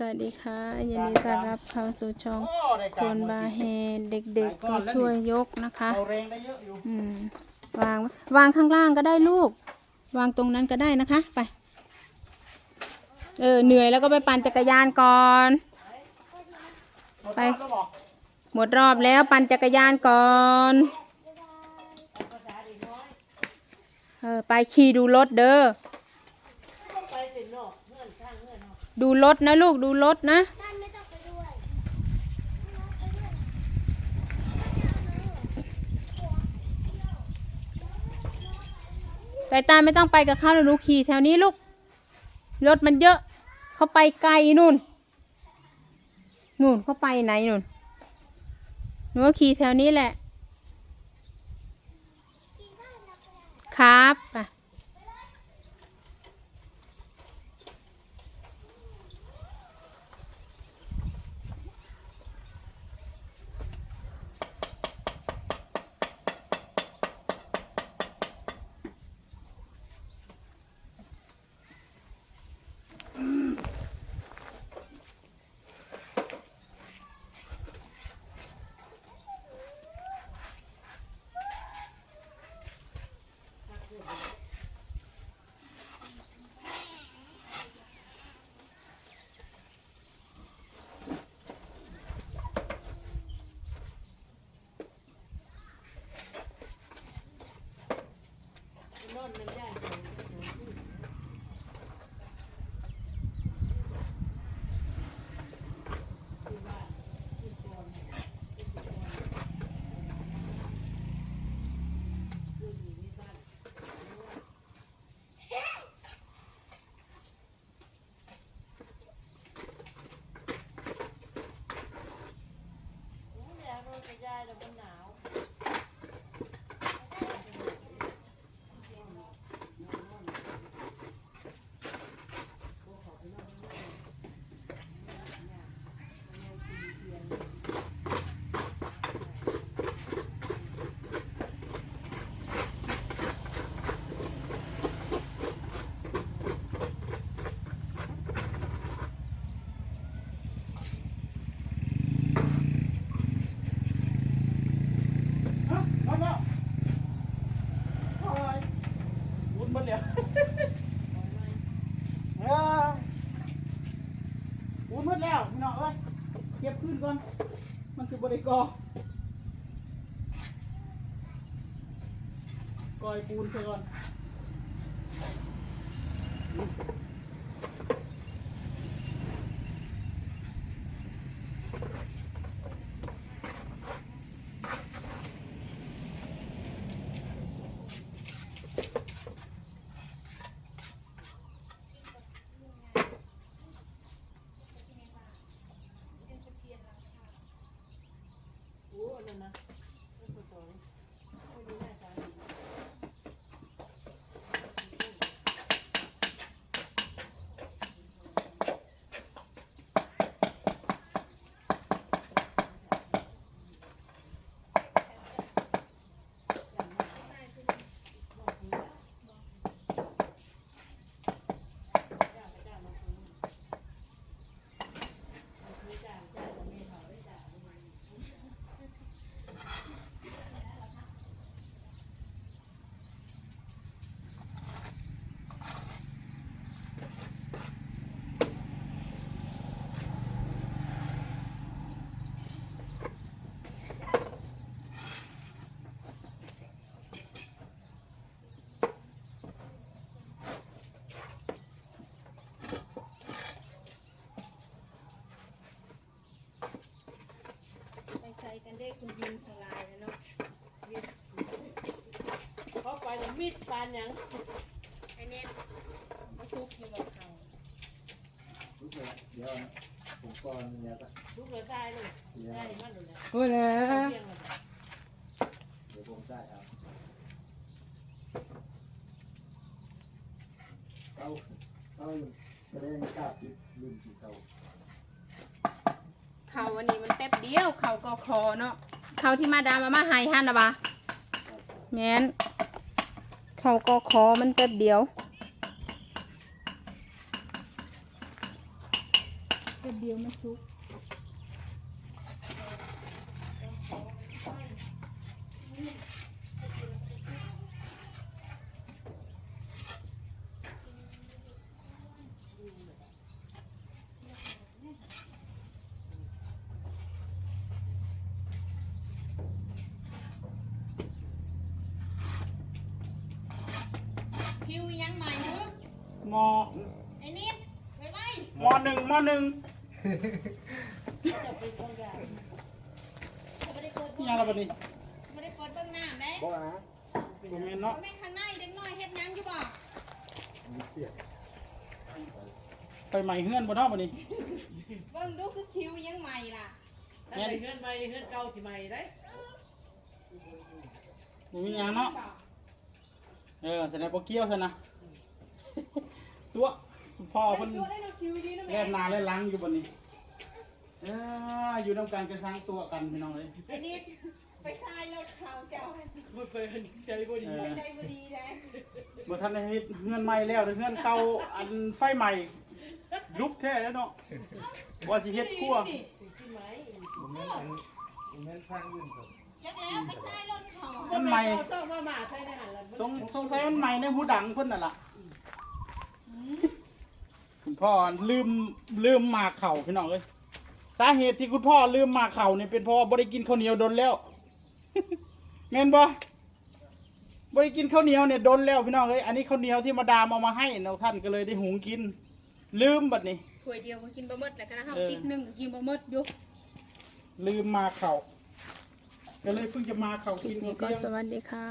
สวัสดีค่ะยินดีต้อนรับเข้าสู่ช่องโอ้ได้คการนหมดบาจริงเฮเด็กๆก็ช่วยยกนะคะเอาแรงได้เยอะอยู่อืมวางวางข้างล่างก็ได้ลูก วางตรงนั้นก็ได้นะคะ ไป เออเหนื่อยแล้วก็ไปปั่นจักรยานก่อน ไป หมดรอบแล้วบอกหมดรอบแล้วปั่นจักรยานก่อนเออไปขี่ดูรถเด้อ ดูรถนะลูกดูรถนะบ้าไม่ต้องไปด้วยแต่ตาไม่ต้องไปกับเขาหรอกหนูขี่แถวนี้ลูก รถมันเยอะ เขาไปไกลนู่น นู่นเขาไปไหนนู่น หนูขี่แถวนี้แหละ ครับไปฮะ มดแล้วโอ้ยหมุนหมดแล้วเออหมุนหมดแล้วพี่น้องเอ้ยเก็บขึ้นก่อน มันคือบริกรกอยปูนไปก่ ได้คุณยิงทลายแล้วเนาะเขาไปแล้วมีดปานหยังไอเน็ตมาซุกอยู่กับเขารู้สึกเดี๋ยวผมก่อนเนี่ยก็ลูกเหลือตายเลยได้มันเลยนะโอ้เลยเที่ยงเลยเดี๋ยวผมได้เอาเอาเอาแสดงกล้าปิดรุ่นที่เขา เขาอันนี้มันแป๊บเดียวเขาก็คอเนาะเขาที่มาดามามาหายหันนะบะแมนเขาก็คอมันแป๊บเดียวแป๊บเดียวมันซุก คิวยังใหม่เนอะ มอไอ้นิดไปไว้มอหนึ่งมอหนึ่งจะเป็นของอย่างจะไม่ได้เปิดนี่ยังไงบัดนี้ไม่ได้เปิดเบื้องหน้าเด้บอกนะบ่แม่นเนาะ แม่ข้างในเด็กน้อยเฮ็ดหยังอยู่บ่มีเสียงไปใหม่เฮือนบ่เนาะบัดนี้ เบิ่งดูคือคิวยังใหม่ล่ะถ้าไปเฮือนใหม่เฮือนเก่าสิใหม่ได้บ่มีหยังเนาะ เออแสดงบ่เกี่ยวซะนะ ตัวคุณพ่อเพิ่นดูได้น้องคิวดีนะแล่แม่นหนาแล่นหลังอยู่บัดนี้เอออยู่นำกันกันสร้างตัวกันพี่น้องเอ้ยไอ้นิดไปทรายรถเขาเจ้าให้บ่เคยเห็นใจบ่ดีเออใจบ่ดีนะบ่ทันได้เฮ็ดเฮือนใหม่แล้วแต่เฮือนเก่าอันไฟใหม่ลุกแท้แล้วเนาะว่าสิเฮ็ดครัวนี่ที่ไหมผมแม่นอันผมแม่นสร้างยื่นครับจักแล้วไปทรายรถเขามันใหม่ชอบมาหมาใช่ในหันละสงสงสัยมันใหม่ในหูดังเพิ่นน่ะล่ะคุณ พ่อลืมลืมหมากเข่าพี่น้องเอ้ยสาเหตุที่คุณพ่อลืมหมากเข่านี่เป็นเพราะว่าบ่ได้กินข้าวเหนียวดนแล้วแม่นบ่บ่ได้กินข้าวเหนียวเนี่ยดนแล้วพี่น้องเอ้ยอันนี้ข้าวเหนียวที่มาดามเอามาให้เนาะท่านก็เลยได้หุงกิน ลืมบัดนี้ถ้วยเดียวก็กินบ่หมดแล้วก็นะเฮาเออติ๊กหนึงก็กินบ่หมดอยู่ลืมมาเข่าก็เลยเพิ่งจะมาเข่ากินนี่ข้าวก็เที่ยงสวัสดีค่ะ